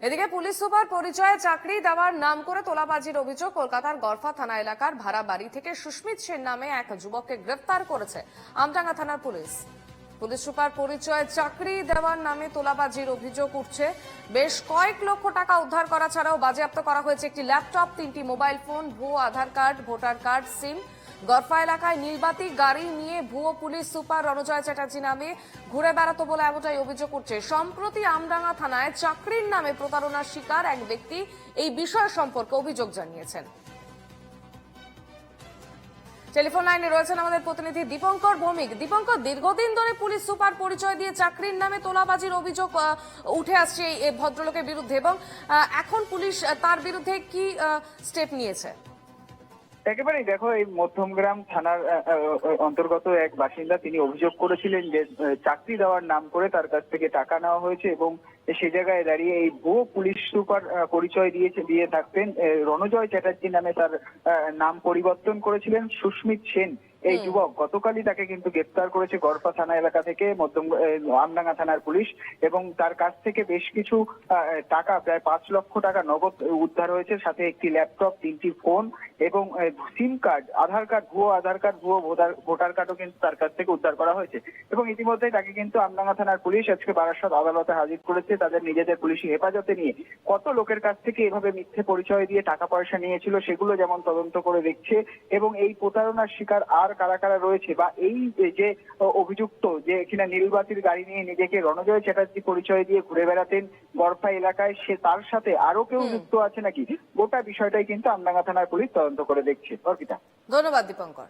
এদিকে police super পরিচয়ে চাকরি দেওয়ার নাম করে তোলাবাজির অভিযোগ কলকাতার গরফা থানা এলাকার ভাড়া বাড়ি থেকে সুস্মিত সেন নামে এক যুবককে গ্রেফতার করেছে। আমডাঙ্গা থানার পুলিশ। পুলিশ সুপার পরিচয় চাকরি দেওয়ার নামে তোলাবাজির অভিযোগ উঠছে। বেশ কয়েক লক্ষ টাকা উদ্ধার করা ছাড়াও বাজেয়াপ্ত করা হয়েছে একটি ল্যাপটপ, তিনটি মোবাইল ফোন, ভুয়ো Aadhaar card, voter card, SIM. Garfa এলাকায় নীলবাতি গাড়ি নিয়ে ভুয়ো পুলিশ সুপার রণজয় চ্যাটার্জি নামে ঘুরে বেড়াতো বলে এমনটাই অভিযোগ উঠছে। সম্প্রতি আমডাঙ্গা থানায় চাকরির নামে প্রতারণার শিকার এক ব্যক্তি। এই বিষয় সম্পর্কে অভিযোগ জানিয়েছেন। টেলিফোন লাইনে রয়েছেন আমাদের প্রতিনিধি দীপঙ্কর ভৌমিক। দীপঙ্কর, দীর্ঘদিন ধরে পুলিশ সুপার পরিচয় দিয়ে চাকরির নামে তোলাবাজির অভিযোগ উঠে আসছে এই- ভদ্রলোকের বিরুদ্ধে এবং এখন পুলিশ তার বিরুদ্ধে কি স্টেপ নিয়েছে? একেবারেই দেখো, এই মধ্যমগ্রাম থানার অন্তর্গত এক বাসিন্দা তিনি অভিযোগ করেছিলেন যে চাকরি দেওয়ার নাম করে তার কাছ থেকে টাকা নেওয়া হয়েছে এবং সে জায়গায় দাঁড়িয়ে এই ভুয়ো পুলিশ সুপার পরিচয় দিয়েছে, দিয়ে থাকতেন রণজয় চ্যাটার্জি নামে তার নাম পরিবর্তন করেছিলেন। সুস্মিত সেন এই যুবক গতকালই তাকে কিন্তু গ্রেপ্তার করেছে গড়পা থানা এলাকা থেকে মধ্যম আমডাঙ্গা থানার পুলিশ এবং তার কাছ থেকে বেশ কিছু টাকা প্রায় পাঁচ লক্ষ টাকা নগদ উদ্ধার হয়েছে। সাথে একটি ল্যাপটপ তিনটি ফোন এবং সিম কার্ড আধার কার্ড ভুয়ো আধার কার্ড ভুয়ো ভোটার- ভোটার কার্ডও কিন্তু তার কাছ থেকে উদ্ধার করা হয়েছে। এবং ইতিমধ্যে তাকে কিন্তু আমডাঙ্গা থানার পুলিশ আজকে বারাসত আদালতে হাজির করেছে। তাদের নিজেদের পুলিশি হেফাজতে নিয়ে কত লোকের কাছ থেকে এভাবে মিথ্যে পরিচয় দিয়ে টাকা পয়সা নিয়েছিল সেগুলো যেমন তদন্ত করে দেখছে এবং এই প্রতারণার শিকার আর কারা কারা রয়েছে বা এই যে অভিযুক্ত যে কিনা নীলবাতির গাড়ি নিয়ে নিজেকে রণজয় চ্যাটার্জি পরিচয় দিয়ে ঘুরে বেড়াতেন গড়ফা এলাকায় সে তার সাথে আরও কেউ যুক্ত আছে নাকি? গোটা বিষয়টাই কিন্তু আমডাঙ্গা থানার পুলিশ তদন্ত করে দেখছে। অর্পিতা। ধন্যবাদ দীপঙ্কর।